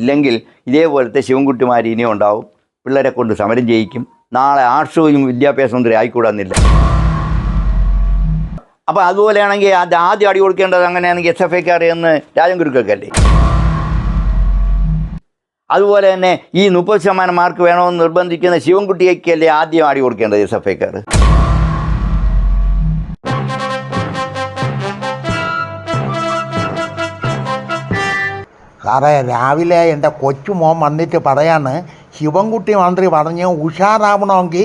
ഇല്ലെങ്കിൽ ഇതേപോലത്തെ ശിവൻകുട്ടിമാർ ഇനിയും ഉണ്ടാവും പിള്ളേരെ കൊണ്ട് സമരം ചെയ്യിക്കും. നാളെ ആർഷവും വിദ്യാഭ്യാസ മന്ത്രി ആയിക്കൂടാന്നില്ല. അപ്പോൾ അതുപോലെയാണെങ്കിൽ അത് ആദ്യം അടി കൊടുക്കേണ്ടത് അങ്ങനെയാണെങ്കിൽ എസ് എഫ് ഐക്കാർ എന്ന് രാജൻ ഗുരുക്കൾക്കല്ലേ അതുപോലെ തന്നെ ഈ മുപ്പത് ശതമാനം മാർക്ക് വേണമെന്ന് നിർബന്ധിക്കുന്ന ശിവൻകുട്ടിയൊക്കെയല്ലേ ആദ്യം അടി കൊടുക്കേണ്ടത് എസ് എഫ് ഐക്കാർ? സാറേ രാവിലെ എന്റെ കൊച്ചുമോൻ വന്നിട്ട് പറയാണ് ശിവൻകുട്ടി മന്ത്രി പറഞ്ഞ് ഉഷാറാവണമെങ്കിൽ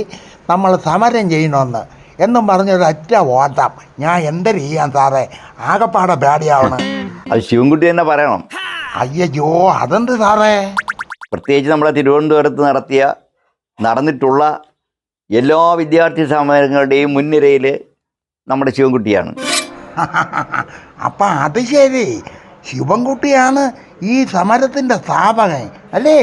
നമ്മൾ സമരം ചെയ്യണമെന്ന്. എന്നും പറഞ്ഞൊരു അറ്റ ഓട്ടം ഞാൻ എന്തൊരു ചെയ്യാൻ സാറേ? ആകപ്പാടെ പേടിയാവണം അത് ശിവൻകുട്ടി തന്നെ പറയണം. അയ്യോ അതെന്ത് സാറേ? പ്രത്യേകിച്ച് നമ്മൾ തിരുവനന്തപുരത്ത് നടത്തിയ നടന്നിട്ടുള്ള എല്ലാ വിദ്യാർത്ഥി സമരങ്ങളുടെയും മുൻനിരയിൽ നമ്മുടെ ശിവൻകുട്ടിയാണ്. അപ്പം അത് ശരി. ശിവൻകുട്ടിയാണ് ഈ സമരത്തിന്റെ സ്ഥാപകൻ അല്ലേ?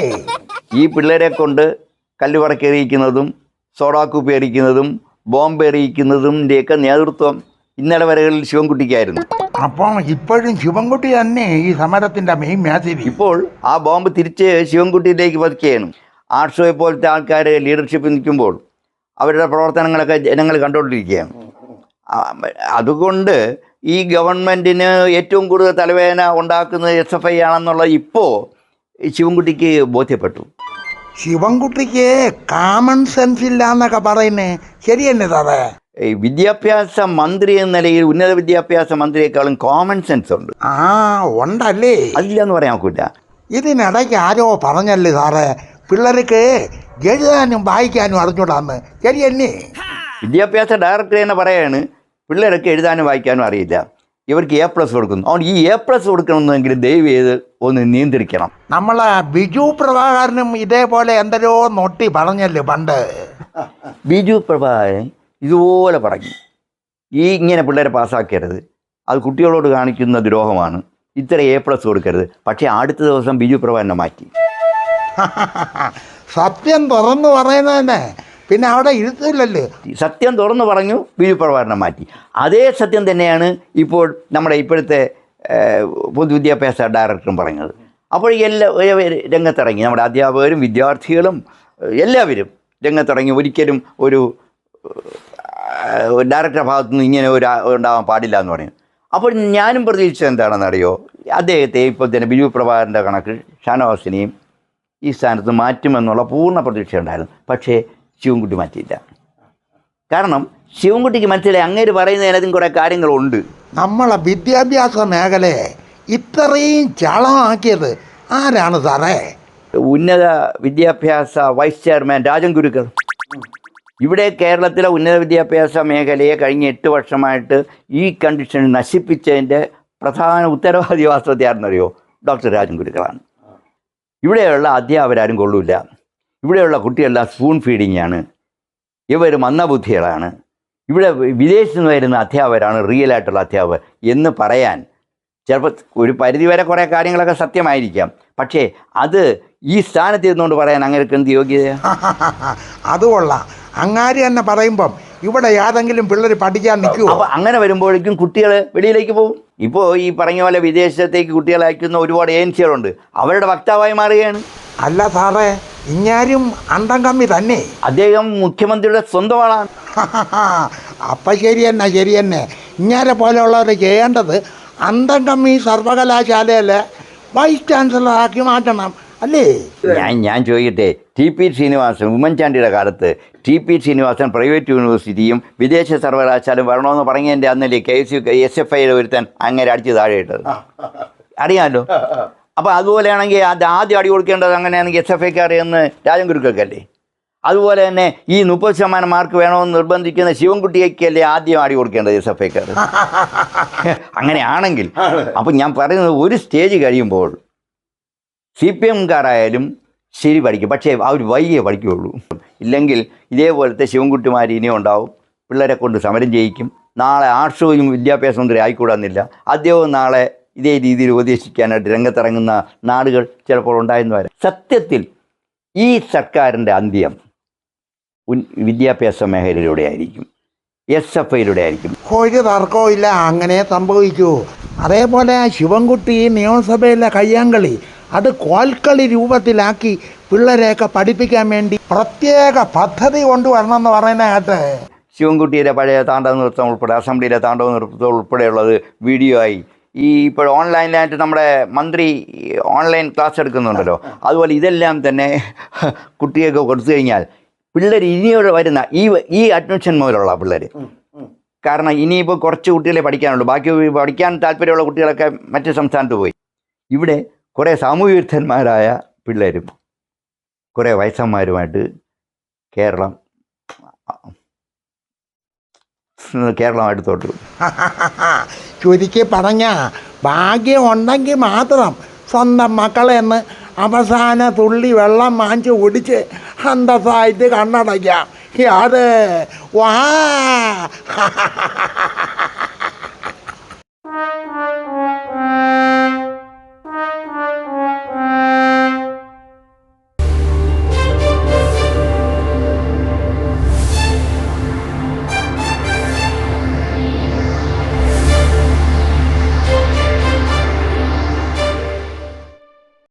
ഈ പിള്ളേരെ കൊണ്ട് കല്ലുപറക്കി എറിയിക്കുന്നതും സോഡാക്കുപ്പി എറിയിക്കുന്നതും ബോംബ് എറിയിക്കുന്നതിന്റെയൊക്കെ നേതൃത്വം ഇന്നലെ വരകളിൽ ശിവൻകുട്ടിക്കായിരുന്നു. അപ്പം ഇപ്പോഴും ശിവൻകുട്ടി തന്നെ ഈ സമരത്തിന്റെ മെയിൻ മേശരി ഇപ്പോൾ ആ ബോംബ് തിരിച്ച് ശിവൻകുട്ടിയിലേക്ക് പതിക്കുകയാണ് ആർഷോയെ പോലത്തെ ആൾക്കാർ ലീഡർഷിപ്പ് നിൽക്കുമ്പോൾ അവരുടെ പ്രവർത്തനങ്ങളൊക്കെ ജനങ്ങൾ കണ്ടുകൊണ്ടിരിക്കുകയാണ്. അതുകൊണ്ട് ഈ ഗവൺമെന്റിന് ഏറ്റവും കൂടുതൽ തലവേദന ഉണ്ടാക്കുന്നത് എസ് എഫ് ഐ ആണെന്നുള്ള ഇപ്പോൾ ശിവൻകുട്ടിക്ക് ബോധ്യപ്പെട്ടു. ശിവൻകുട്ടിക്ക് കോമൺ സെൻസ് ഇല്ല എന്നൊക്കെ പറയുന്നേ ശരിയല്ലേ സാറേ. വിദ്യാഭ്യാസ മന്ത്രി എന്ന നിലയിൽ ഉന്നത വിദ്യാഭ്യാസ മന്ത്രിയെക്കാളും കോമൺ സെൻസ് ഉണ്ട്. ആ ഉണ്ടല്ലേ. അല്ല എന്ന് പറയാൻ ഒക്കില്ല. ഇതിനിടയ്ക്ക് ആരോ പറഞ്ഞല്ലേ സാറേ. പിള്ളേർക്ക് എഴുതാനും വായിക്കാനും അറിഞ്ഞൂടാന്ന്. ശരിയല്ലേ വിദ്യാഭ്യാസ ഡയറക്ടർ തന്നെ പറയാണ് പിള്ളേരൊക്കെ എഴുതാനും വായിക്കാനും അറിയില്ല. ഇവർക്ക് എ പ്ലസ് കൊടുക്കുന്നു. അവൻ ഈ എ പ്ലസ് കൊടുക്കണമെന്നെങ്കിൽ ദയവ് ചെയ്ത് ഒന്ന് നിയന്ത്രിക്കണം. നമ്മൾ ബിജു പ്രഭാകരനും ഇതേപോലെ എന്തരോ നൊട്ടി പറഞ്ഞല്ലേ പണ്ട്. ബിജു പ്രഭാകരൻ ഇതുപോലെ പറഞ്ഞു. ഈ ഇങ്ങനെ പിള്ളേരെ പാസ്സാക്കരുത്. അത് കുട്ടികളോട് കാണിക്കുന്ന ദ്രോഹമാണ്. ഇത്ര എ പ്ലസ് കൊടുക്കരുത്. പക്ഷേ അടുത്ത ദിവസം ബിജു പ്രഭാകരനെ മാറ്റി. സത്യം തുറന്നു പറയുന്നതന്നെ പിന്നെ അവിടെ ഇരുത്തില്ലല്ലോ? സത്യം തുറന്നു പറഞ്ഞു ബിജു പ്രഭാകരനെ മാറ്റി. അതേ സത്യം തന്നെയാണ് ഇപ്പോൾ നമ്മുടെ ഇപ്പോഴത്തെ പൊതുവിദ്യാഭ്യാസ ഡയറക്ടറും പറഞ്ഞത് അപ്പോൾ എല്ലാ രംഗത്തിറങ്ങി. നമ്മുടെ അധ്യാപകരും വിദ്യാർത്ഥികളും എല്ലാവരും രംഗത്തിറങ്ങി. ഒരിക്കലും ഒരു ഡയറക്ടറെ ഡയറക്ടറുടെ ഭാഗത്തു നിന്ന് ഇങ്ങനെ ഒരു ഉണ്ടാവാൻ പാടില്ല എന്ന് പറയും അപ്പോൾ ഞാനും പ്രതീക്ഷിച്ചത് എന്താണെന്നറിയോ അദ്ദേഹത്തെ ഇപ്പോൾ തന്നെ ബിജു പ്രഭാകരന്റെ കണക്ക് ഷാനവാസിനെയും ഈ സ്ഥാനത്ത് മാറ്റുമെന്നുള്ള പൂർണ പ്രതീക്ഷ ഉണ്ടായിരുന്നു പക്ഷേ ശിവൻകുട്ടി മാറ്റിയില്ല. കാരണം ശിവൻകുട്ടിക്ക് മനസ്സിലായി അങ്ങേര് പറയുന്നതിനകത്തും കുറേ കാര്യങ്ങളുണ്ട്. നമ്മളെ വിദ്യാഭ്യാസ മേഖലയെ ഇത്രയും ചളമാക്കിയത് ആരാണ് സാറേ? ഉന്നത വിദ്യാഭ്യാസ വൈസ് ചെയർമാൻ രാജൻ ഗുരുക്കൾ ഇവിടെ കേരളത്തിലെ ഉന്നത വിദ്യാഭ്യാസ മേഖലയെ കഴിഞ്ഞ എട്ട് വർഷമായിട്ട് ഈ കണ്ടീഷൻ നശിപ്പിച്ചതിന്റെ പ്രധാന ഉത്തരവാദി വാസ്തവത്തെ ആരെന്നറിയോ ഡോക്ടർ രാജൻ ഗുരുക്കളാണ്. ഇവിടെയുള്ള അധ്യാപകരാരും കൊള്ളൂല. ഇവിടെയുള്ള കുട്ടികളെല്ലാം സ്പൂൺ ഫീഡിംഗ് ആണ്. ഇവർ മന്ദബുദ്ധികളാണ് ഇവിടെ വിദേശത്ത് നിന്ന് വരുന്ന അധ്യാപകരാണ് റിയൽ ആയിട്ടുള്ള അധ്യാപകർ എന്ന് പറയാൻ ചിലപ്പോൾ ഒരു പരിധിവരെ കുറേ കാര്യങ്ങളൊക്കെ സത്യമായിരിക്കാം. പക്ഷേ അത് ഈ സ്ഥാനത്ത് ഇരുന്നുകൊണ്ട് പറയാൻ അങ്ങനെയൊക്കെ എന്ത് യോഗ്യത? അതുകൊള്ള കൊള്ളാം. അങ്ങാരി തന്നെ പറയുമ്പം ഇവിടെ ഏതെങ്കിലും പിള്ളേർ പഠിക്കാൻ നിൽക്കുമോ അപ്പോൾ അങ്ങനെ വരുമ്പോഴേക്കും കുട്ടികൾ വെളിയിലേക്ക് പോകും. ഇപ്പോൾ ഈ പറഞ്ഞ പോലെ വിദേശത്തേക്ക് കുട്ടികളെ അയക്കുന്ന ഒരുപാട് ഏജൻസികളുണ്ട് അവരുടെ വക്താവായി മാറുകയാണ്. അല്ല സാറേ ഇങ്ങാരും അണ്ടം കമ്മി തന്നെ. അദ്ദേഹം മുഖ്യമന്ത്രിയുടെ സ്വന്തം ആളാണ് അപ്പം ശരി തന്നെ ശരി തന്നെ. ഇങ്ങനെ പോലെയുള്ളവർ ചെയ്യേണ്ടത് അന്തം കമ്മി സർവകലാശാലയിലെ വൈസ് ചാൻസലറാക്കി മാറ്റണം അല്ലേ? ഞാൻ ഞാൻ ചോദിക്കട്ടെ ടി പി ശ്രീനിവാസൻ ഉമ്മൻചാണ്ടിയുടെ കാലത്ത് ടി പി ശ്രീനിവാസൻ പ്രൈവറ്റ് യൂണിവേഴ്സിറ്റിയും വിദേശ സർവകലാശാലയും വരണമെന്ന് പറഞ്ഞതിന്റെ അന്നല്ലേ K S U S F ഐയുടെ ഒരുത്താൻ അങ്ങനെ അടിച്ച് താഴെ ഇട്ടത്? അറിയാമല്ലോ അപ്പോൾ അതുപോലെയാണെങ്കിൽ അത് ആദ്യം അടി കൊടുക്കേണ്ടത് അങ്ങനെയാണെങ്കിൽ എസ് എഫ് ഐക്കാർ എന്ന് രാജൻ ഗുരുക്കൾക്കല്ലേ അതുപോലെ തന്നെ ഈ മുപ്പത് ശതമാനം മാർക്ക് വേണമെന്ന് നിർബന്ധിക്കുന്ന ശിവൻകുട്ടിയൊക്കെയല്ലേ ആദ്യം അടി കൊടുക്കേണ്ടത് എസ് എഫ് ഐക്കാർ അങ്ങനെയാണെങ്കിൽ അപ്പം ഞാൻ പറയുന്നത് ഒരു സ്റ്റേജ് കഴിയുമ്പോൾ സി പി എംകാരായാലും ശരി പഠിക്കും. പക്ഷേ അവർ വൈകിയേ പഠിക്കുകയുള്ളൂ. ഇല്ലെങ്കിൽ ഇതേപോലത്തെ ശിവൻകുട്ടിമാർ ഇനിയും ഉണ്ടാവും. പിള്ളേരെ കൊണ്ട് സമരം ചെയ്യിക്കും നാളെ ആർഷവും വിദ്യാഭ്യാസ മന്ത്രി ആയിക്കൂടാന്നില്ല. അദ്ദേഹവും നാളെ ഇതേ രീതിയിൽ ഉപദേശിക്കാനായിട്ട് രംഗത്തിറങ്ങുന്ന നാടുകൾ ചിലപ്പോൾ ഉണ്ടായെന്ന് വരാം. സത്യത്തിൽ ഈ സർക്കാരിന്റെ അന്ത്യം ഉൻ- വിദ്യാഭ്യാസ മേഖലയിലൂടെ ആയിരിക്കും എസ് എഫ് ഐയിലൂടെ ആയിരിക്കും. ഒരു തർക്കവും ഇല്ല അങ്ങനെ സംഭവിക്കൂ. അതേപോലെ ശിവൻകുട്ടി നിയമസഭയിലെ കയ്യാങ്കളി അത് കോൽക്കളി രൂപത്തിലാക്കി പിള്ളേരെയൊക്കെ പഠിപ്പിക്കാൻ വേണ്ടി പ്രത്യേക പദ്ധതി കൊണ്ടുവരണം എന്ന് പറയുന്ന കേട്ട് ശിവൻകുട്ടിയുടെ പഴയ താണ്ഡവ നൃത്തം ഉൾപ്പെടെ അസംബ്ലിയിലെ താണ്ഡവ നൃത്തം ഉൾപ്പെടെയുള്ളത് വീഡിയോ ആയി ഈ ഇപ്പോൾ ഓൺലൈനിലായിട്ട് നമ്മുടെ മന്ത്രി ഓൺലൈൻ ക്ലാസ് എടുക്കുന്നുണ്ടല്ലോ. അതുപോലെ ഇതെല്ലാം തന്നെ കുട്ടികൾക്ക് കൊടുത്തു കഴിഞ്ഞാൽ പിള്ളേർ ഇനിയോടെ വരുന്ന ഈ ഈ അഡ്മിഷൻ മുതലുള്ള പിള്ളേർ കാരണം ഇനിയിപ്പോൾ കുറച്ച് കുട്ടികളെ പഠിക്കാനുള്ളൂ. ബാക്കി പഠിക്കാൻ താല്പര്യമുള്ള കുട്ടികളൊക്കെ മറ്റ് സംസ്ഥാനത്ത് പോയി. ഇവിടെ കുറേ സാമൂഹ്യ വിരുദ്ധന്മാരായ പിള്ളേരും കുറേ വയസ്സന്മാരുമായിട്ട് കേരളം കേരളം അടുത്തോട്ട് ചുരുക്കി പറഞ്ഞ ഭാഗ്യം ഉണ്ടെങ്കിൽ മാത്രം സ്വന്തം മക്കളെന്ന് അവസാന തുള്ളി വെള്ളം മാഞ്ച് ഒടിച്ച് അന്തസ്സായിട്ട് കണ്ണടയ്ക്കാം. അത് വാ.